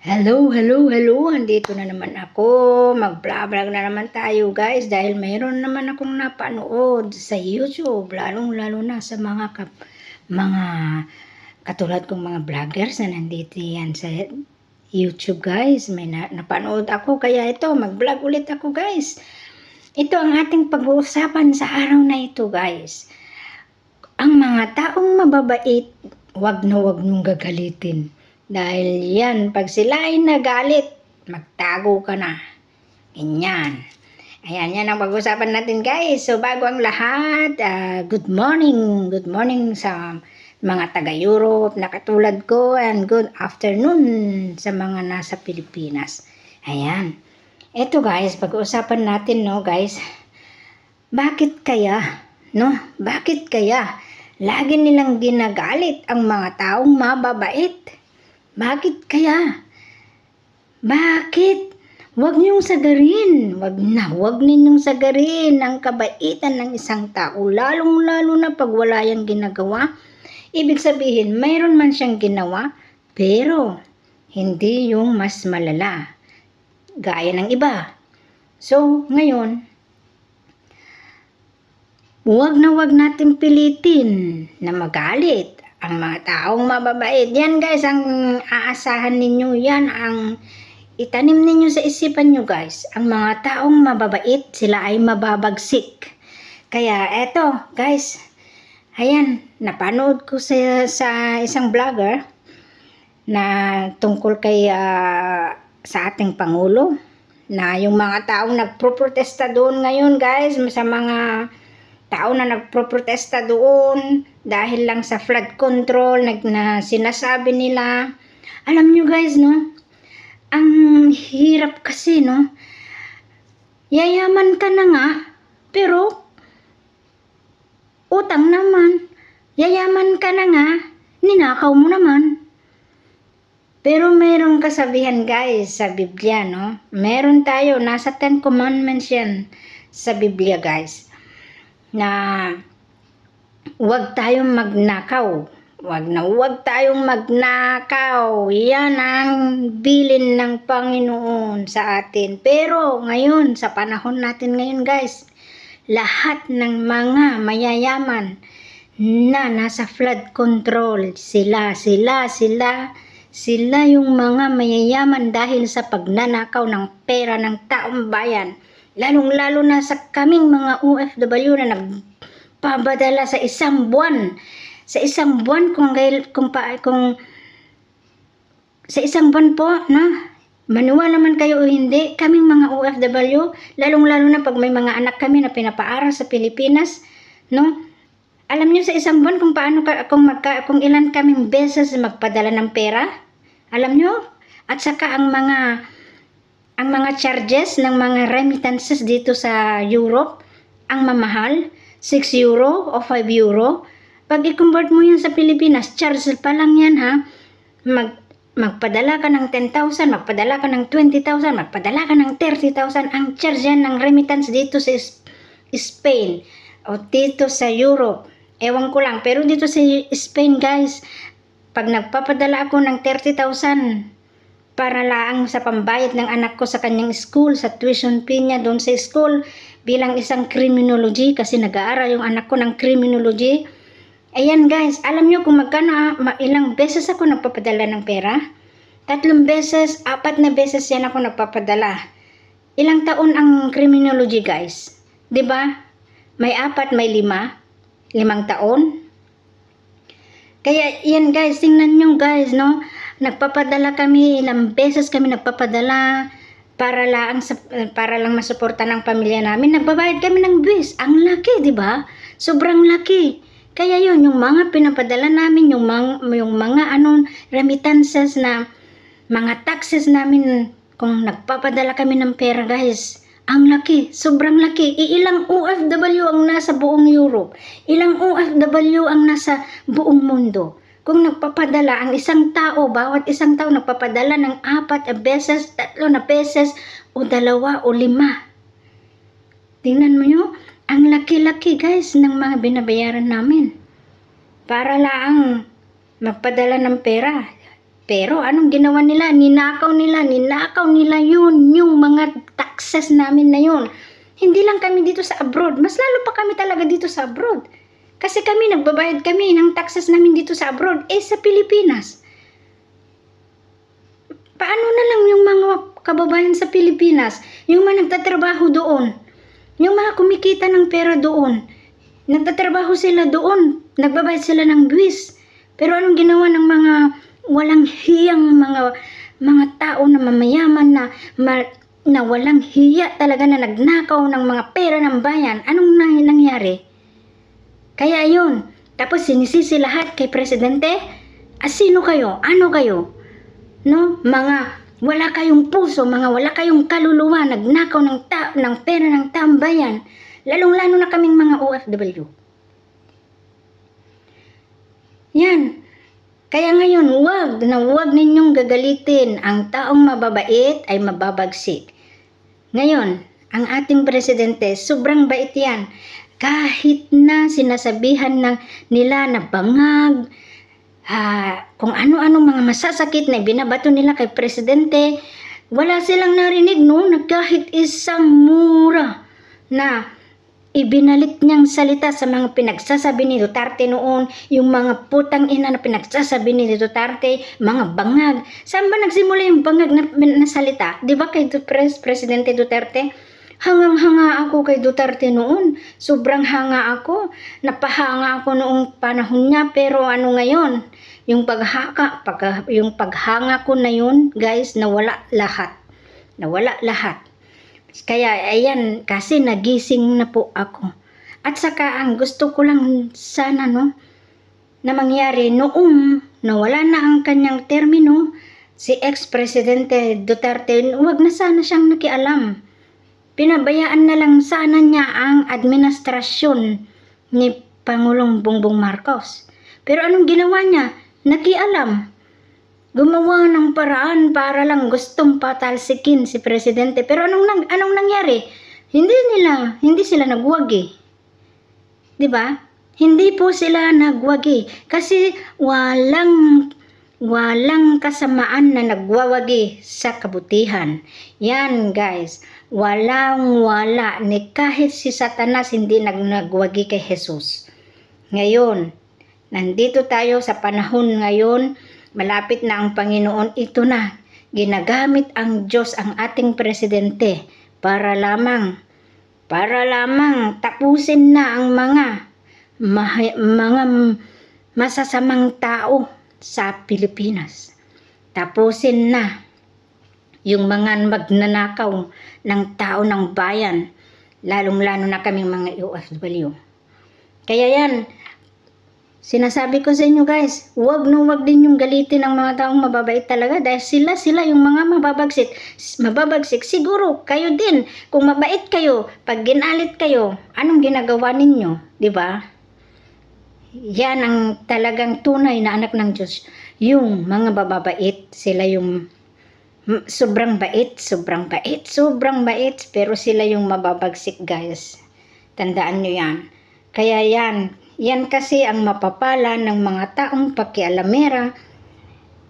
Hello, hello, hello. Andito na naman ako. Mag-vlog na naman tayo guys dahil mayroon naman akong napanood sa YouTube. Lalong-lalo na sa mga kap- mga katulad kong mga vloggers na nandito yan sa YouTube guys. May na- napanood ako kaya ito mag-vlog ulit ako guys. Ito ang ating pag-uusapan sa araw na ito guys. Ang mga taong mababait, wag na wag nung gagalitin. Dahil yan, pag sila ay nagalit, magtago ka na. Ganyan. Ayan, yan ang pag-usapan natin guys. So bago ang lahat, ah, good morning. Good morning sa mga taga-Europe na katulad ko and good afternoon sa mga nasa Pilipinas. Ayan. Ito guys, pag-uusapan natin no guys, bakit kaya, no? Bakit kaya lagi nilang ginagalit ang mga taong mababait? Bakit kaya? Bakit? Huwag niyong sagarin. Huwag na, huwag ninyong sagarin ang kabaitan ng isang tao. Lalong-lalo na pag wala yung ginagawa. Ibig sabihin, mayroon man siyang ginawa, pero hindi yung mas malala. Gaya ng iba. So, ngayon, huwag na huwag natin pilitin na magalit ang mga taong mababait. Yan guys, ang aasahan ninyo, yan ang itanim ninyo sa isipan nyo guys. Ang mga taong mababait, sila ay mababagsik. Kaya eto guys, ayan, napanood ko sa, sa isang vlogger na tungkol kay ah, sa ating Pangulo na yung mga taong nagproprotesta doon ngayon guys sa mga tao na nagproprotesta doon dahil lang sa flood control nag, na sinasabi nila. Alam nyo guys, no? Ang hirap kasi, no? Yayaman ka na nga, pero utang naman. Yayaman ka na nga, ninakaw mo naman. Pero merong kasabihan guys sa Biblia, no? Meron tayo, nasa Ten Commandments yan sa Biblia guys na huwag tayong magnakaw. Huwag na huwag tayong magnakaw. Yan ang bilin ng Panginoon sa atin. Pero ngayon, sa panahon natin ngayon guys, lahat ng mga mayayaman na nasa flood control, sila, sila, sila, sila yung mga mayayaman dahil sa pagnanakaw ng pera ng taong bayan. Lalong-lalo na sa kaming mga OFW na nagpabadala sa isang buwan. Sa isang buwan kung kung pa, kung sa isang buwan po, no? Manuwa naman kayo o hindi, kaming mga OFW, lalong-lalo na pag may mga anak kami na pinapaaral sa Pilipinas, no? Alam niyo sa isang buwan kung paano ka, kung magka, kung ilan kaming beses magpadala ng pera? Alam niyo? At saka ang mga ang mga charges ng mga remittances dito sa Europe, ang mamahal, 6 euro o 5 euro. Pag i-convert mo yan sa Pilipinas, charge pa lang yan ha. Mag, magpadala ka ng 10,000, magpadala ka ng 20,000, magpadala ka ng 30,000. Ang charge yan ng remittance dito sa Spain o dito sa Europe. Ewan ko lang. Pero dito sa Spain guys, pag nagpapadala ako ng 30,000, para laang sa pambayad ng anak ko sa kanyang school, sa tuition fee niya doon sa school bilang isang criminology kasi nag-aaral yung anak ko ng criminology. Ayan guys, alam nyo kung magkano, ah, ilang beses ako nagpapadala ng pera? Tatlong beses, apat na beses yan ako nagpapadala. Ilang taon ang criminology guys? ba? May apat, may lima. Limang taon. Kaya yan guys, tingnan nyo guys, no? Nagpapadala kami, ilang beses kami nagpapadala para lang para lang masuporta ng pamilya namin. Nagbabayad kami ng buwis. Ang laki, 'di ba? Sobrang laki. Kaya yun, yung mga pinapadala namin, yung mga, yung mga ano, remittances na mga taxes namin, kung nagpapadala kami ng pera guys, ang laki, sobrang laki. Iilang OFW ang nasa buong Europe. Ilang OFW ang nasa buong mundo. Kung nagpapadala ang isang tao, bawat isang tao nagpapadala ng apat na beses, tatlo na beses, o dalawa o lima. Tingnan mo yun, ang laki-laki guys ng mga binabayaran namin. Para lang magpadala ng pera. Pero anong ginawa nila? Ninakaw nila, ninakaw nila yun, yung mga taxes namin na yun. Hindi lang kami dito sa abroad, mas lalo pa kami talaga dito sa abroad. Kasi kami, nagbabayad kami ng taxes namin dito sa abroad, eh sa Pilipinas. Paano na lang yung mga kababayan sa Pilipinas, yung mga nagtatrabaho doon, yung mga kumikita ng pera doon, nagtatrabaho sila doon, nagbabayad sila ng buwis. Pero anong ginawa ng mga walang hiyang mga mga tao na mamayaman na ma, na walang hiya talaga na nagnakaw ng mga pera ng bayan? Anong nang, nangyari? Kaya yun. Tapos sinisisi lahat kay presidente. Ah, sino kayo? Ano kayo? No? Mga wala kayong puso, mga wala kayong kaluluwa, nagnakaw ng, ta- ng pera ng tambayan. Lalong-lalo na kaming mga OFW. Yan. Kaya ngayon, wag na wag ninyong gagalitin. Ang taong mababait ay mababagsik. Ngayon, ang ating presidente, sobrang bait yan. Kahit na sinasabihan ng nila na bangag, ah, kung ano-ano mga masasakit na binabato nila kay presidente, wala silang narinig no, na kahit isang mura na ibinalik niyang salita sa mga pinagsasabi ni Duterte noon, yung mga putang ina na pinagsasabi ni Duterte, mga bangag. Saan ba nagsimula yung bangag na, na salita? Di ba kay Pres, Presidente Duterte? Hangang-hanga ako kay Duterte noon. Sobrang hanga ako. Napahanga ako noong panahon niya. Pero ano ngayon? Yung paghaka, pag, yung paghanga ko na yun, guys, nawala lahat. Nawala lahat. Kaya ayan, kasi nagising na po ako. At saka ang gusto ko lang sana no, na mangyari noong nawala na ang kanyang termino, si ex-presidente Duterte, wag na sana siyang nakialam. Pinabayaan na lang sana niya ang administrasyon ni Pangulong Bongbong Marcos. Pero anong ginawa niya? Nakialam gumawa ng paraan para lang gustong patalsikin si presidente. Pero anong nang anong nangyari? Hindi nila, hindi sila nagwagi. 'Di ba? Hindi po sila nagwagi kasi walang walang kasamaan na nagwawagi sa kabutihan. Yan guys, walang wala ni kahit si Satanas hindi nag nagwagi kay Jesus. Ngayon, nandito tayo sa panahon ngayon Malapit na ang Panginoon, ito na. Ginagamit ang Diyos ang ating presidente para lamang, para lamang tapusin na ang mga, mga masasamang tao sa Pilipinas. Tapusin na yung mga magnanakaw ng tao ng bayan, lalong-lalo na kaming mga OFW. Kaya yan, Sinasabi ko sa inyo guys, wag no wag din yung galitin ng mga taong mababait talaga dahil sila sila yung mga mababagsik. Mababagsik siguro kayo din. Kung mabait kayo, pag ginalit kayo, anong ginagawa ninyo, 'di ba? Yan ang talagang tunay na anak ng Diyos. Yung mga bababait, sila yung sobrang bait, sobrang bait, sobrang bait, pero sila yung mababagsik guys. Tandaan nyo yan. Kaya yan, yan kasi ang mapapala ng mga taong pakialamera,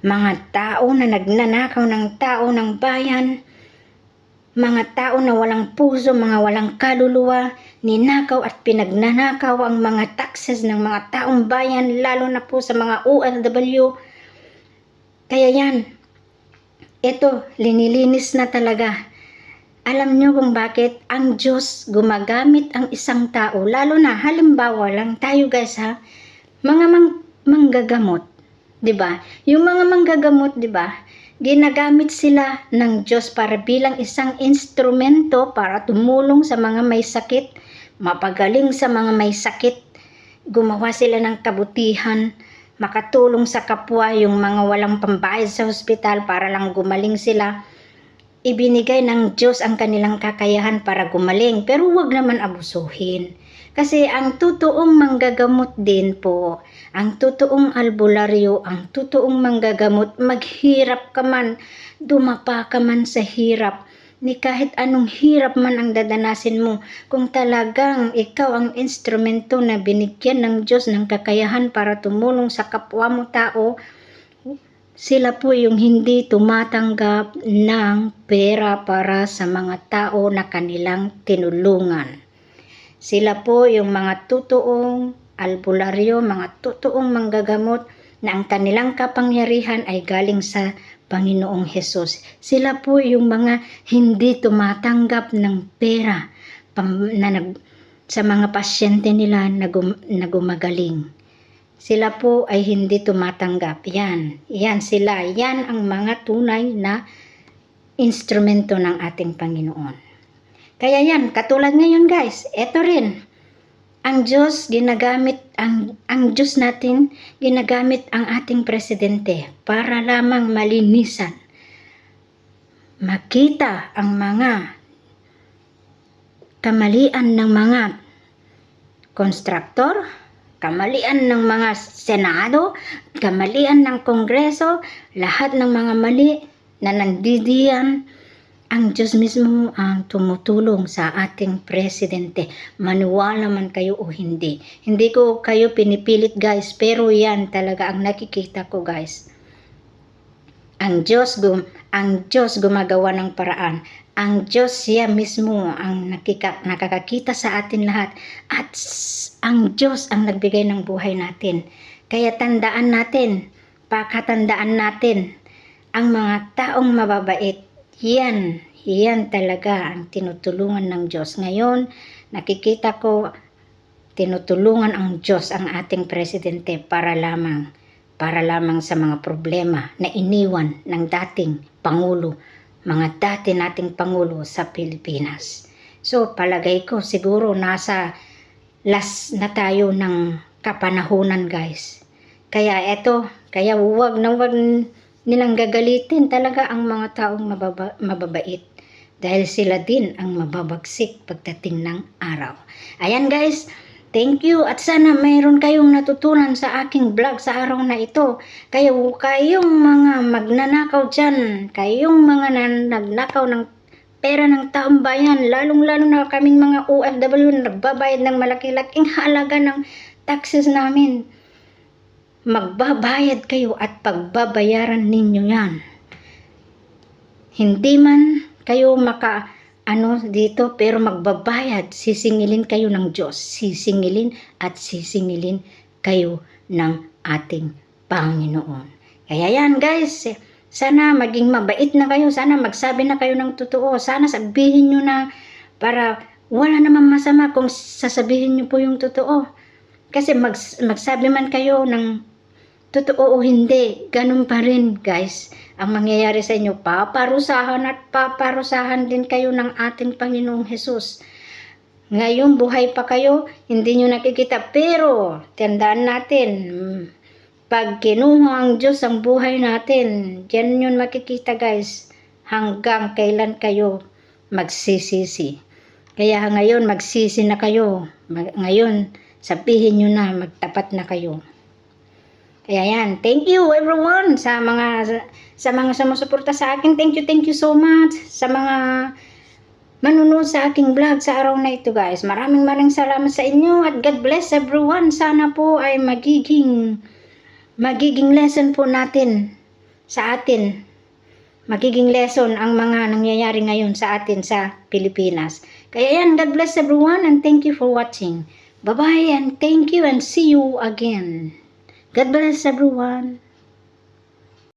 mga tao na nagnanakaw ng tao ng bayan, mga tao na walang puso, mga walang kaluluwa, ninakaw at pinagnanakaw ang mga taxes ng mga taong bayan, lalo na po sa mga OFW. Kaya yan, ito, linilinis na talaga alam nyo kung bakit ang Diyos gumagamit ang isang tao, lalo na halimbawa lang tayo guys ha, mga mang, manggagamot, 'di ba? Yung mga manggagamot, 'di ba? Ginagamit sila ng Diyos para bilang isang instrumento para tumulong sa mga may sakit, mapagaling sa mga may sakit, gumawa sila ng kabutihan, makatulong sa kapwa yung mga walang pambayad sa ospital para lang gumaling sila ibinigay ng Diyos ang kanilang kakayahan para gumaling, pero huwag naman abusuhin. Kasi ang totoong manggagamot din po, ang totoong albularyo, ang totoong manggagamot, maghirap ka man, dumapa ka man sa hirap, ni kahit anong hirap man ang dadanasin mo, kung talagang ikaw ang instrumento na binigyan ng Diyos ng kakayahan para tumulong sa kapwa mo tao, sila po yung hindi tumatanggap ng pera para sa mga tao na kanilang tinulungan. Sila po yung mga totoong albularyo, mga totoong manggagamot na ang kanilang kapangyarihan ay galing sa Panginoong Hesus. Sila po yung mga hindi tumatanggap ng pera na nag, sa mga pasyente nila na, gum- na gumagaling. Sila po ay hindi tumatanggap. Yan. Yan sila. Yan ang mga tunay na instrumento ng ating Panginoon. Kaya yan, katulad ngayon guys, eto rin. Ang Diyos ginagamit ang ang Diyos natin ginagamit ang ating presidente para lamang malinisan makita ang mga kamalian ng mga konstruktor, kamalian ng mga senado, kamalian ng kongreso, lahat ng mga mali na nandidiyan, ang Diyos mismo ang tumutulong sa ating presidente. Maniwala man kayo o hindi. Hindi ko kayo pinipilit guys, pero yan talaga ang nakikita ko guys. Ang Diyos gum ang Diyos gumagawa ng paraan. Ang Diyos siya mismo ang nakika, nakakakita sa atin lahat at ang Diyos ang nagbigay ng buhay natin. Kaya tandaan natin, pakatandaan natin ang mga taong mababait. Yan, yan talaga ang tinutulungan ng Diyos. Ngayon, nakikita ko tinutulungan ang Diyos ang ating presidente para lamang para lamang sa mga problema na iniwan ng dating Pangulo, mga dati nating Pangulo sa Pilipinas. So palagay ko siguro nasa last na tayo ng kapanahunan guys. Kaya eto, kaya huwag na huwag nilang gagalitin talaga ang mga taong mababa, mababait dahil sila din ang mababagsik pagdating ng araw. Ayan guys, Thank you at sana mayroon kayong natutunan sa aking vlog sa araw na ito. Kaya kayong mga magnanakaw dyan, kayong mga nagnakaw ng pera ng taong bayan, lalong-lalo na kaming mga OFW na nagbabayad ng malaki-laking halaga ng taxes namin. Magbabayad kayo at pagbabayaran ninyo yan. Hindi man kayo maka ano dito pero magbabayad. Sisingilin kayo ng Diyos. Sisingilin at sisingilin kayo ng ating Panginoon. Kaya yan guys sana maging mabait na kayo. Sana magsabi na kayo ng totoo. Sana sabihin nyo na para wala namang masama kung sasabihin nyo po yung totoo. Kasi mag, magsabi man kayo ng totoo o hindi, ganun pa rin guys ang mangyayari sa inyo. Paparusahan at paparusahan din kayo ng ating Panginoong Hesus. Ngayon buhay pa kayo, hindi nyo nakikita. Pero, tandaan natin, pag kinuha ang Diyos ang buhay natin, yan yun makikita guys, hanggang kailan kayo magsisisi. Kaya ngayon, magsisi na kayo. Mag- ngayon, sabihin nyo na, magtapat na kayo. Kaya yan, thank you everyone sa mga sa mga sumusuporta sa akin. Thank you, thank you so much sa mga manunood sa aking vlog sa araw na ito guys. Maraming maraming salamat sa inyo at God bless everyone. Sana po ay magiging magiging lesson po natin sa atin. Magiging lesson ang mga nangyayari ngayon sa atin sa Pilipinas. Kaya yan, God bless everyone and thank you for watching. Bye-bye and thank you and see you again. God bless everyone.